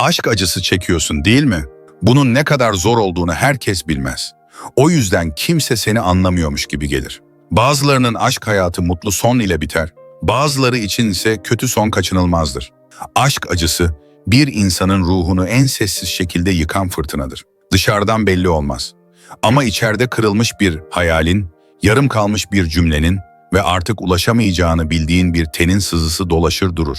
Aşk acısı çekiyorsun değil mi? Bunun ne kadar zor olduğunu herkes bilmez. O yüzden kimse seni anlamıyormuş gibi gelir. Bazılarının aşk hayatı mutlu son ile biter. Bazıları için ise kötü son kaçınılmazdır. Aşk acısı bir insanın ruhunu en sessiz şekilde yıkan fırtınadır. Dışarıdan belli olmaz. Ama içeride kırılmış bir hayalin, yarım kalmış bir cümlenin ve artık ulaşamayacağını bildiğin bir tenin sızısı dolaşır durur.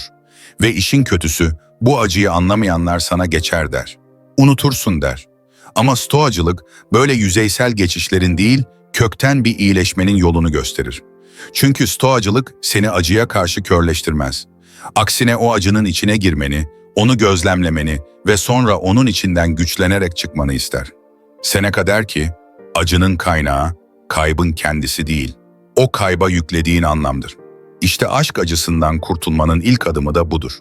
Ve işin kötüsü bu acıyı anlamayanlar sana geçer der. Unutursun der. Ama stoacılık böyle yüzeysel geçişlerin değil, kökten bir iyileşmenin yolunu gösterir. Çünkü stoacılık seni acıya karşı körleştirmez. Aksine o acının içine girmeni, onu gözlemlemeni ve sonra onun içinden güçlenerek çıkmanı ister. Seneca der ki, acının kaynağı, kaybın kendisi değil, o kayba yüklediğin anlamdır. İşte aşk acısından kurtulmanın ilk adımı da budur.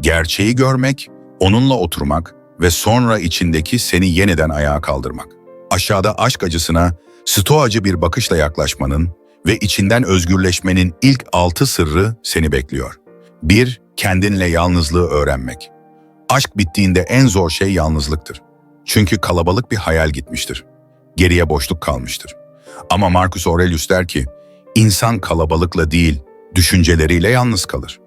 Gerçeği görmek, onunla oturmak ve sonra içindeki seni yeniden ayağa kaldırmak. Aşağıda aşk acısına stoacı bir bakışla yaklaşmanın ve içinden özgürleşmenin ilk altı sırrı seni bekliyor. 1. Kendinle yalnızlığı öğrenmek. Aşk bittiğinde en zor şey yalnızlıktır. Çünkü kalabalık bir hayal gitmiştir. Geriye boşluk kalmıştır. Ama Marcus Aurelius der ki, insan kalabalıkla değil, düşünceleriyle yalnız kalır.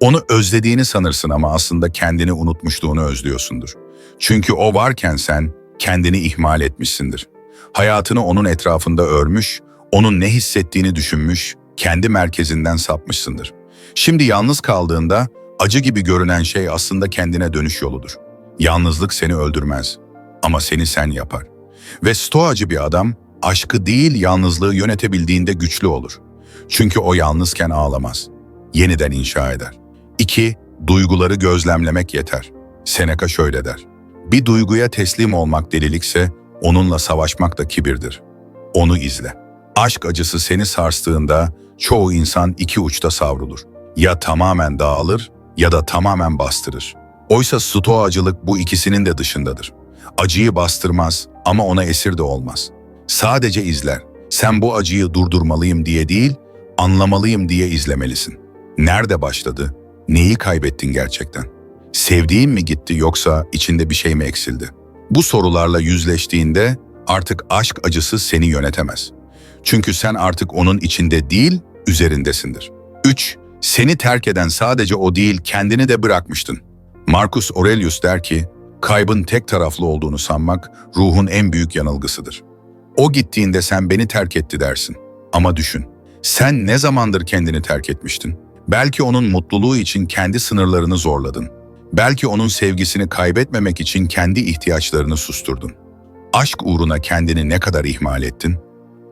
Onu özlediğini sanırsın ama aslında kendini unutmuşluğunu özlüyorsundur. Çünkü o varken sen kendini ihmal etmişsindir. Hayatını onun etrafında örmüş, onun ne hissettiğini düşünmüş, kendi merkezinden sapmışsındır. Şimdi yalnız kaldığında acı gibi görünen şey aslında kendine dönüş yoludur. Yalnızlık seni öldürmez ama seni sen yapar. Ve stoacı bir adam aşkı değil yalnızlığı yönetebildiğinde güçlü olur. Çünkü o yalnızken ağlamaz. Yeniden inşa eder. 2. Duyguları gözlemlemek yeter. Seneca şöyle der. Bir duyguya teslim olmak delilikse onunla savaşmak da kibirdir. Onu izle. Aşk acısı seni sarstığında çoğu insan iki uçta savrulur. Ya tamamen dağılır ya da tamamen bastırır. Oysa stoacılık bu ikisinin de dışındadır. Acıyı bastırmaz ama ona esir de olmaz. Sadece izler. Sen bu acıyı durdurmalıyım diye değil, anlamalıyım diye izlemelisin. Nerede başladı? Neyi kaybettin gerçekten? Sevdiğin mi gitti yoksa içinde bir şey mi eksildi? Bu sorularla yüzleştiğinde artık aşk acısı seni yönetemez. Çünkü sen artık onun içinde değil, üzerindesindir. 3. Seni terk eden sadece o değil, kendini de bırakmıştın. Marcus Aurelius der ki, kaybın tek taraflı olduğunu sanmak ruhun en büyük yanılgısıdır. O gittiğinde sen beni terk etti dersin. Ama düşün, sen ne zamandır kendini terk etmiştin? Belki onun mutluluğu için kendi sınırlarını zorladın. Belki onun sevgisini kaybetmemek için kendi ihtiyaçlarını susturdun. Aşk uğruna kendini ne kadar ihmal ettin?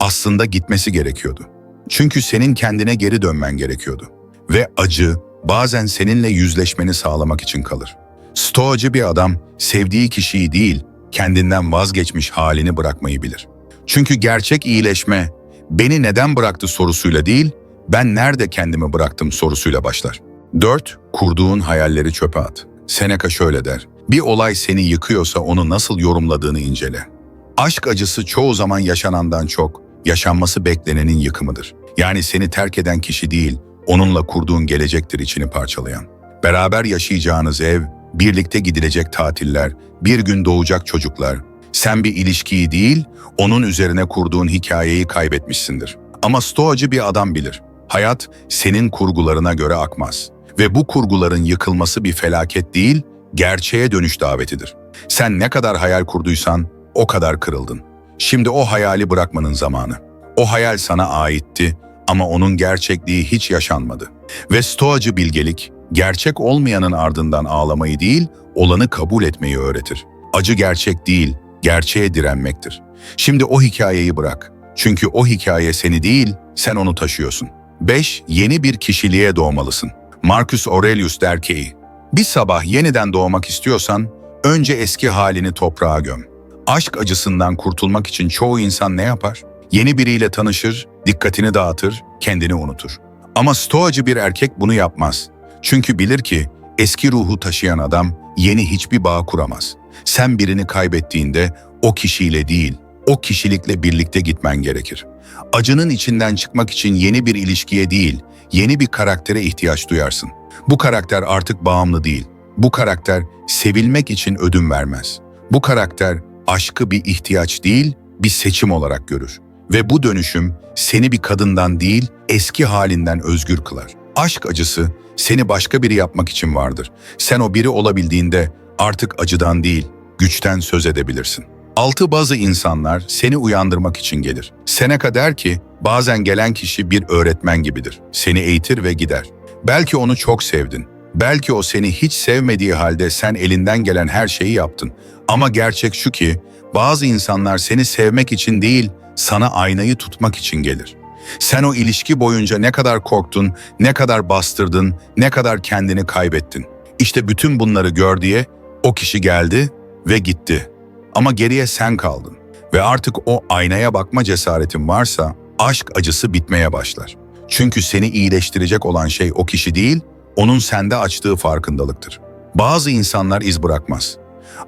Aslında gitmesi gerekiyordu. Çünkü senin kendine geri dönmen gerekiyordu. Ve acı bazen seninle yüzleşmeni sağlamak için kalır. Stoacı bir adam sevdiği kişiyi değil, kendinden vazgeçmiş halini bırakmayı bilir. Çünkü gerçek iyileşme beni neden bıraktı sorusuyla değil, ben nerede kendimi bıraktım sorusuyla başlar. 4. Kurduğun hayalleri çöpe at. Seneca şöyle der. Bir olay seni yıkıyorsa onu nasıl yorumladığını incele. Aşk acısı çoğu zaman yaşanandan çok, yaşanması beklenenin yıkımıdır. Yani seni terk eden kişi değil, onunla kurduğun gelecektir içini parçalayan. Beraber yaşayacağınız ev, birlikte gidilecek tatiller, bir gün doğacak çocuklar. Sen bir ilişkiyi değil, onun üzerine kurduğun hikayeyi kaybetmişsindir. Ama stoacı bir adam bilir. Hayat senin kurgularına göre akmaz. Ve bu kurguların yıkılması bir felaket değil, gerçeğe dönüş davetidir. Sen ne kadar hayal kurduysan o kadar kırıldın. Şimdi o hayali bırakmanın zamanı. O hayal sana aitti ama onun gerçekliği hiç yaşanmadı. Ve stoacı bilgelik, gerçek olmayanın ardından ağlamayı değil, olanı kabul etmeyi öğretir. Acı gerçek değil, gerçeğe direnmektir. Şimdi o hikayeyi bırak. Çünkü o hikaye seni değil, sen onu taşıyorsun. 5. Yeni bir kişiliğe doğmalısın. Marcus Aurelius der ki, bir sabah yeniden doğmak istiyorsan, önce eski halini toprağa göm. Aşk acısından kurtulmak için çoğu insan ne yapar? Yeni biriyle tanışır, dikkatini dağıtır, kendini unutur. Ama stoacı bir erkek bunu yapmaz. Çünkü bilir ki eski ruhu taşıyan adam yeni hiçbir bağ kuramaz. Sen birini kaybettiğinde o kişiyle değil, o kişilikle birlikte gitmen gerekir. Acının içinden çıkmak için yeni bir ilişkiye değil, yeni bir karaktere ihtiyaç duyarsın. Bu karakter artık bağımlı değil, Bu karakter sevilmek için ödün vermez. Bu karakter aşkı bir ihtiyaç değil, bir seçim olarak görür. Ve bu dönüşüm seni bir kadından değil, eski halinden özgür kılar. Aşk acısı seni başka biri yapmak için vardır. Sen o biri olabildiğinde artık acıdan değil, güçten söz edebilirsin. Altı bazı insanlar seni uyandırmak için gelir. Seneca der ki, bazen gelen kişi bir öğretmen gibidir. Seni eğitir ve gider. Belki onu çok sevdin. Belki o seni hiç sevmediği halde sen elinden gelen her şeyi yaptın. Ama gerçek şu ki, bazı insanlar seni sevmek için değil, sana aynayı tutmak için gelir. Sen o ilişki boyunca ne kadar korktun, ne kadar bastırdın, ne kadar kendini kaybettin. İşte bütün bunları gör diye o kişi geldi ve gitti. Ama geriye sen kaldın. Ve artık o aynaya bakma cesaretin varsa aşk acısı bitmeye başlar. Çünkü seni iyileştirecek olan şey o kişi değil, onun sende açtığı farkındalıktır. Bazı insanlar iz bırakmaz.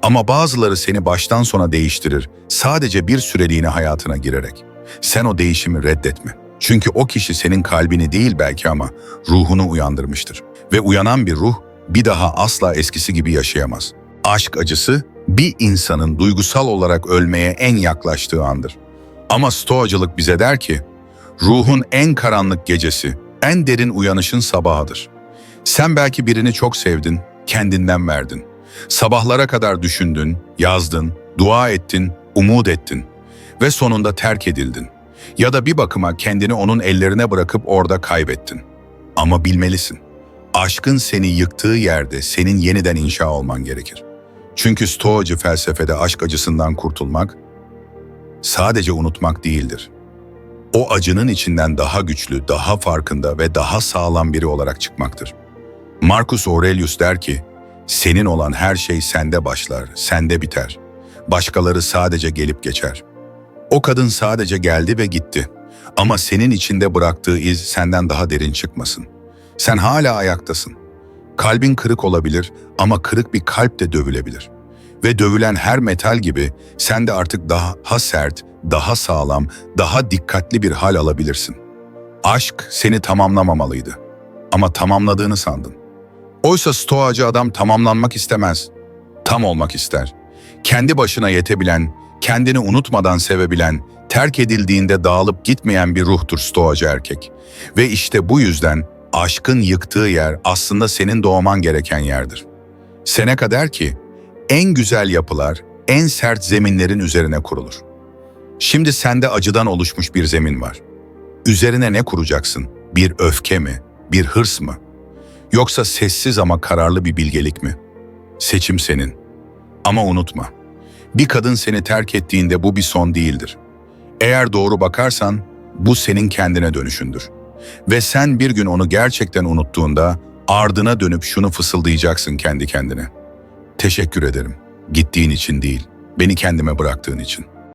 Ama bazıları seni baştan sona değiştirir, sadece bir süreliğine hayatına girerek. Sen o değişimi reddetme. Çünkü o kişi senin kalbini değil belki ama ruhunu uyandırmıştır. Ve uyanan bir ruh bir daha asla eskisi gibi yaşayamaz. Aşk acısı bir insanın duygusal olarak ölmeye en yaklaştığı andır. Ama stoacılık bize der ki, ruhun en karanlık gecesi, en derin uyanışın sabahıdır. Sen belki birini çok sevdin, kendinden verdin. Sabahlara kadar düşündün, yazdın, dua ettin, umut ettin ve sonunda terk edildin. Ya da bir bakıma kendini onun ellerine bırakıp orada kaybettin. Ama bilmelisin, aşkın seni yıktığı yerde senin yeniden inşa olman gerekir. Çünkü Stoacı felsefede aşk acısından kurtulmak sadece unutmak değildir. O acının içinden daha güçlü, daha farkında ve daha sağlam biri olarak çıkmaktır. Marcus Aurelius der ki, senin olan her şey sende başlar, sende biter. Başkaları sadece gelip geçer. O kadın sadece geldi ve gitti. Ama senin içinde bıraktığı iz senden daha derin çıkmasın. Sen hala ayaktasın. Kalbin kırık olabilir ama kırık bir kalp de dövülebilir. Ve dövülen her metal gibi sen de artık daha sert, daha sağlam, daha dikkatli bir hal alabilirsin. Aşk seni tamamlamamalıydı. Ama tamamladığını sandın. Oysa stoacı adam tamamlanmak istemez. Tam olmak ister. Kendi başına yetebilen, kendini unutmadan sevebilen, terk edildiğinde dağılıp gitmeyen bir ruhtur stoacı erkek. Ve işte bu yüzden aşkın yıktığı yer aslında senin doğman gereken yerdir. Seneca der ki, en güzel yapılar en sert zeminlerin üzerine kurulur. Şimdi sende acıdan oluşmuş bir zemin var. Üzerine ne kuracaksın? Bir öfke mi? Bir hırs mı? Yoksa sessiz ama kararlı bir bilgelik mi? Seçim senin. Ama unutma, bir kadın seni terk ettiğinde bu bir son değildir. Eğer doğru bakarsan bu senin kendine dönüşündür. Ve sen bir gün onu gerçekten unuttuğunda ardına dönüp şunu fısıldayacaksın kendi kendine. Teşekkür ederim. Gittiğin için değil, beni kendime bıraktığın için.''